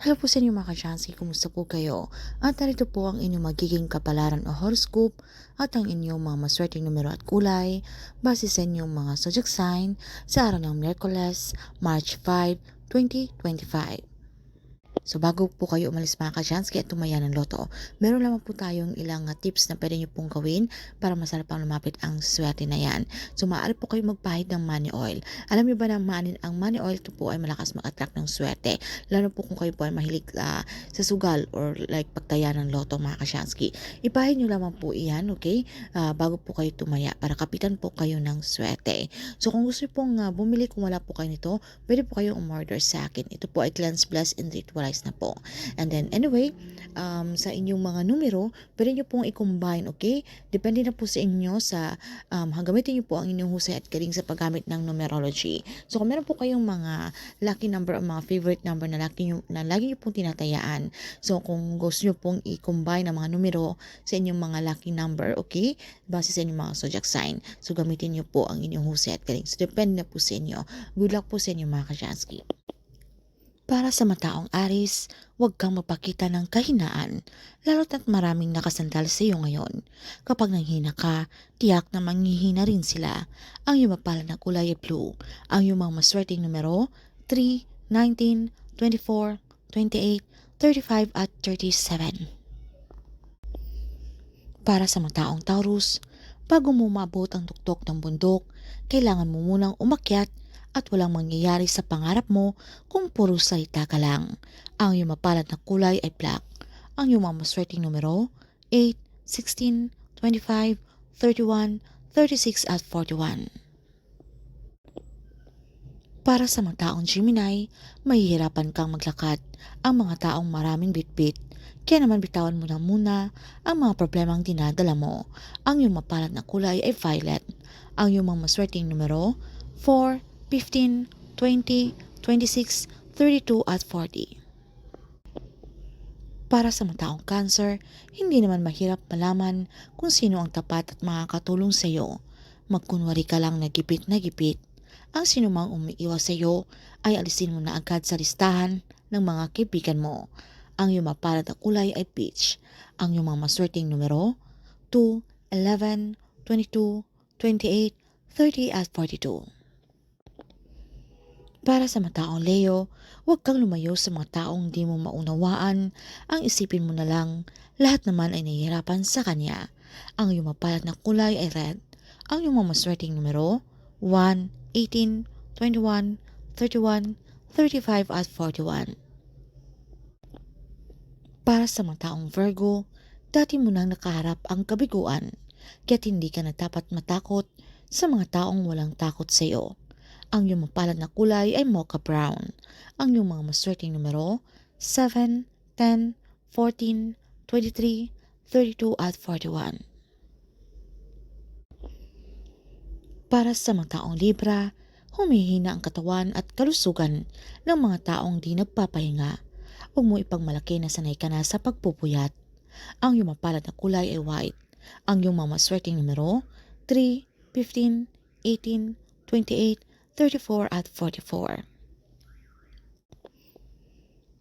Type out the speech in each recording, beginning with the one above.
Hello po sa inyo mga ka-Chansky, kumusta po kayo? At narito po ang inyong magiging kapalaran o horoscope at ang inyong mga maswerteng numero at kulay base sa inyong mga zodiac sign sa araw ng Miyerkules, March 5, 2025. So bago po kayo umalis mga ka-Chansky at tumaya ng loto, meron lamang po tayong ilang uh, tips na pwede nyo pong gawin para masarap ang lumapit ang swerte na yan. So maaari po kayo magpahid ng money oil. Alam niyo ba na manin ang money oil to po ay malakas mag-attract ng swerte. Lalo po kung kayo po ay mahilig uh, sa sugal or like pagtaya ng loto mga ka-Chansky. Ipahid nyo lamang po iyan, okay? Uh, bago po kayo tumaya para kapitan po kayo ng swerte. So kung gusto pong uh, bumili kung wala po kayo nito, pwede po kayong umorder sa akin. Ito po ay Cleanse Bless and Ritualize na po. And then anyway, um, sa inyong mga numero, pwede nyo pong i-combine, okay? Depende na po sa inyo sa, um, gamitin nyo po ang inyong husay at galing sa paggamit ng numerology. So kung meron po kayong mga lucky number o mga favorite number na, lucky nyo, na lagi nyo pong tinatayaan, so kung gusto nyo pong i-combine ang mga numero sa inyong mga lucky number, okay? Base sa inyong mga zodiac sign. So gamitin nyo po ang inyong husay at galing. So depende na po sa inyo. Good luck po sa inyo mga kasyansky. Para sa mataong Aris, huwag kang mapakita ng kahinaan, lalo't at maraming nakasandal sa iyo ngayon. Kapag nanghina ka, tiyak na manghihina rin sila. Ang iyong mapala na kulay ay blue. Ang iyong mga maswerteng numero, 3, 19, 24, 28, 35 at 37. Para sa mataong Taurus, bago mo maabot ang tuktok ng bundok, kailangan mo munang umakyat at walang mangyayari sa pangarap mo kung puro salita ka lang. Ang iyong mapalad na kulay ay black. Ang iyong mga maswerteng numero, 8, 16, 25, 31, 36 at 41. Para sa mga taong Gemini, mahihirapan kang maglakad ang mga taong maraming bitbit. Kaya naman bitawan mo na muna ang mga problemang dinadala mo. Ang iyong mapalad na kulay ay violet. Ang iyong mga maswerteng numero, 4, 15, 20, 26, 32 at 40. Para sa mga taong cancer, hindi naman mahirap malaman kung sino ang tapat at makakatulong sa iyo. Magkunwari ka lang na gipit na gipit. Ang sinumang umiiwas sa iyo ay alisin mo na agad sa listahan ng mga kaibigan mo. Ang iyong mapalad na kulay ay peach. Ang iyong mga maswerteng numero, 2, 11, 22, 28, 30 at 42. Para sa mga taong Leo, huwag kang lumayo sa mga taong di mo maunawaan. Ang isipin mo na lang, lahat naman ay nahihirapan sa kanya. Ang iyong mapalad na kulay ay red. Ang iyong mga maswerteng numero, 1, 18, 21, 31, 35 at 41. Para sa mga taong Virgo, dati mo nang nakaharap ang kabiguan, kaya't hindi ka na dapat matakot sa mga taong walang takot sa iyo. Ang iyong mapalad na kulay ay mocha brown. Ang iyong mga maswerteng numero, 7, 10, 14, 23, 32 at 41. Para sa mga taong Libra, humihina ang katawan at kalusugan ng mga taong di nagpapahinga. Huwag mo ipagmalaki na sanay ka na sa pagpupuyat. Ang iyong mapalad na kulay ay white. Ang iyong mga maswerteng numero, 3, 15, 18, 28, 34 at 44.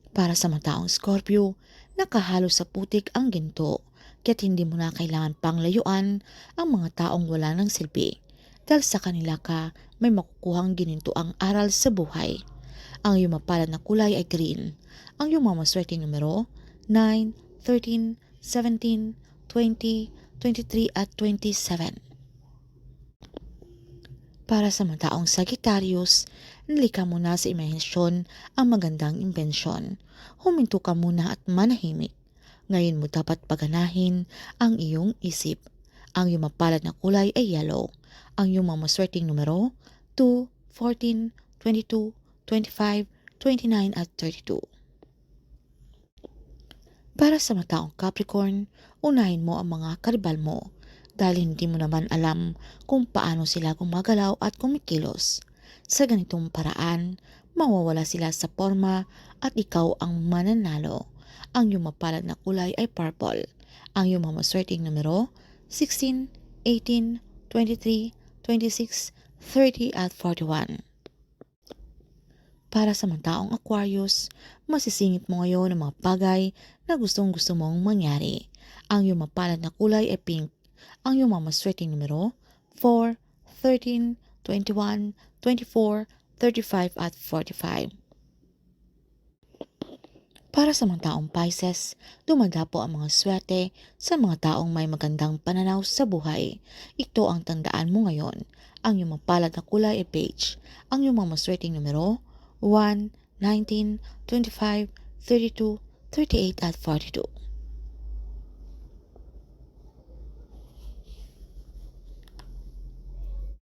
Para sa mga taong Scorpio, nakahalo sa putik ang ginto, kaya't hindi mo na kailangan pang layuan ang mga taong wala ng silbi. Dahil sa kanila ka, may makukuhang gininto ang aral sa buhay. Ang iyong mapalad na kulay ay green. Ang iyong mga maswerteng numero, 9, 13, 17, 20, 23 at 27. Para sa mga taong Sagittarius, nalika mo na sa imahinasyon ang magandang imbensyon. Huminto ka muna at manahimik. Ngayon mo dapat paganahin ang iyong isip. Ang iyong mapalad na kulay ay yellow. Ang iyong mga maswerteng numero, 2, 14, 22, 25, 29 at 32. Para sa mga taong Capricorn, unahin mo ang mga karibal mo dahil hindi mo naman alam kung paano sila gumagalaw at kumikilos. Sa ganitong paraan, mawawala sila sa forma at ikaw ang mananalo. Ang iyong mapalad na kulay ay purple. Ang iyong mga maswerteng numero, 16, 18, 23, 26, 30 at 41. Para sa mga taong Aquarius, masisingit mo ngayon ang mga bagay na gustong gusto mong mangyari. Ang iyong mapalad na kulay ay pink. Ang iyong mga maswerteng numero 4, 13, 21, 24, 35 at 45. Para sa mga taong Pisces, dumadapo ang mga swerte sa mga taong may magandang pananaw sa buhay. Ito ang tandaan mo ngayon. Ang iyong mapalad na kulay ay beige. Ang iyong mga maswerteng numero 1, 19, 25, 32, 38 at 42.